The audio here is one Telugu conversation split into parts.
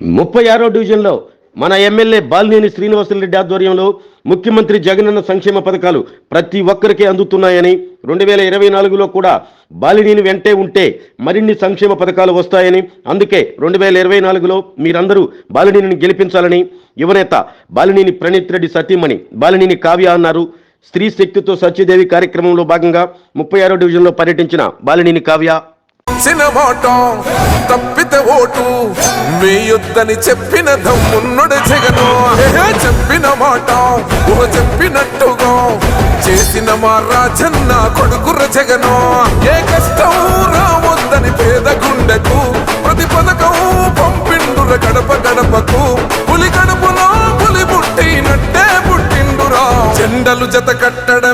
ముప్పై ఆరో డివిజన్లో మన ఎమ్మెల్యే బాలినేని శ్రీనివాసరెడ్డి ఆధ్వర్యంలో ముఖ్యమంత్రి జగనన్న సంక్షేమ పథకాలు ప్రతి ఒక్కరికి అందుతున్నాయని రెండు వేల ఇరవై నాలుగులో కూడా బాలినేని వెంటే ఉంటే మరిన్ని సంక్షేమ పథకాలు వస్తాయని అందుకే రెండు వేల ఇరవై నాలుగులో మీరందరూ బాలినేనిని గెలిపించాలని యువనేత బాలినేని ప్రణీత్ రెడ్డి సతీమణి బాలినేని కావ్య అన్నారు. స్త్రీ శక్తితో సత్యదేవి కార్యక్రమంలో భాగంగా ముప్పై ఆరో డివిజన్లో పర్యటించిన బాలినేని కావ్య మాట తప్పితే ఓటు వేయొద్దని చెప్పిన దమ్మున్నడు జగను. చెప్పిన మాట ఊహ చెప్పినట్టుగా చేసిన మా రాజన్న కొడుకుర జగను. ఏ కష్టం రావద్దని పేద గుండెకు ప్రతి పథకం పంపిండుర గడప గడపకు. పులి గడపలో పులి పుట్టినట్టే పుట్టిండురా. జెండలు జత కట్టడం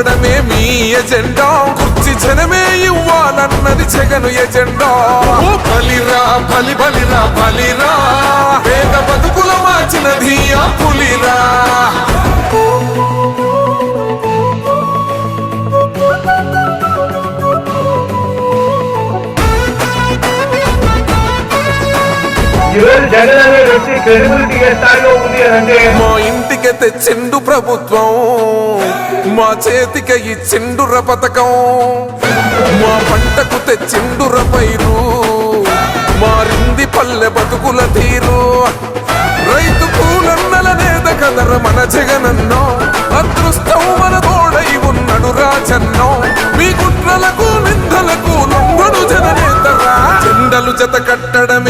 కూర్చోవడమే మీ ఎజెండా. కుర్చి జనమే ఇవ్వాలన్నది జగను ఎజెండా. బలిరా బలి బలిరా బలిరా. పేద బతుకుల మార్చినది ఆ పులిరా. ఈరోజు జగన్ అనే వ్యక్తి క్రెడిబిలిటీ ఏ స్థాయిలో మా ఇంటికి తెచ్చిండు ప్రభుత్వం. మా చేతికి ఇచ్చిండు పథకం. మా పంటకు తెచ్చిండు పైరు. మారింది పల్లె బతుకుల తీరు. రైతు కూలన్నల నేత కదర మన జగనన్నో. అదృష్టం మన తోడై ఉన్నడు రాజన్నో. మీ కుట్రలకు నిందలకు లొంగడు జననేతరా జెండలు జత కట్టడమే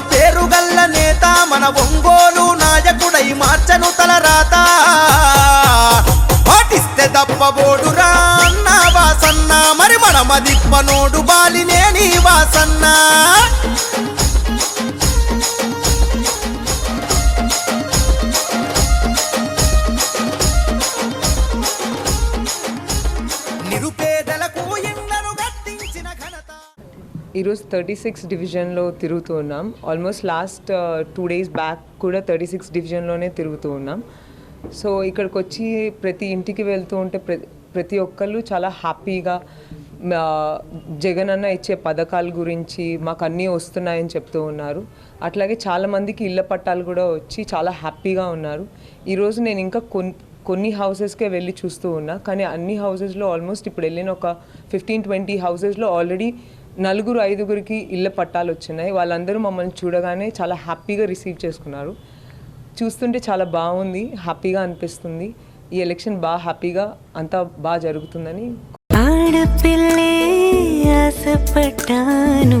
పేరుగల్ల నేత మన ఒంగోలు నాయకుడై మార్చను తల రాత. పాటిస్తే తప్పబోడురా అన్న వాసన్న మరి మన బాలినే బాలినేని వాసన్నా. ఈరోజు థర్టీ సిక్స్ డివిజన్లో తిరుగుతూ ఉన్నాం. Almost last two days back కూడా థర్టీ సిక్స్ డివిజన్లోనే తిరుగుతూ ఉన్నాం. సో ఇక్కడికి వచ్చి ప్రతి ఇంటికి వెళ్తూ ఉంటే ప్రతి ప్రతి ఒక్కళ్ళు చాలా హ్యాపీగా జగన్ అన్న ఇచ్చే పథకాల గురించి మాకు అన్నీ వస్తున్నాయని చెప్తూ ఉన్నారు. అట్లాగే చాలామందికి ఇళ్ళ పట్టాలు కూడా వచ్చి చాలా హ్యాపీగా ఉన్నారు. ఈరోజు నేను ఇంకా కొన్ని కొన్ని హౌసెస్కే వెళ్ళి చూస్తూ ఉన్నా. కానీ అన్ని హౌసెస్లో ఆల్మోస్ట్ ఇప్పుడు వెళ్ళిన ఒక ఫిఫ్టీన్ ట్వంటీ హౌసెస్లో ఆల్రెడీ నలుగురు ఐదుగురికి ఇళ్ళ పట్టాలు వచ్చినాయి. వాళ్ళందరూ మమ్మల్ని చూడగానే చాలా హ్యాపీగా రిసీవ్ చేసుకున్నారు. చూస్తుంటే చాలా బాగుంది హ్యాపీగా అనిపిస్తుంది. ఈ ఎలక్షన్ బాగా హ్యాపీగా అంతా బాగా జరుగుతుందని. ఆడపిల్లే ఆశపడ్డాను.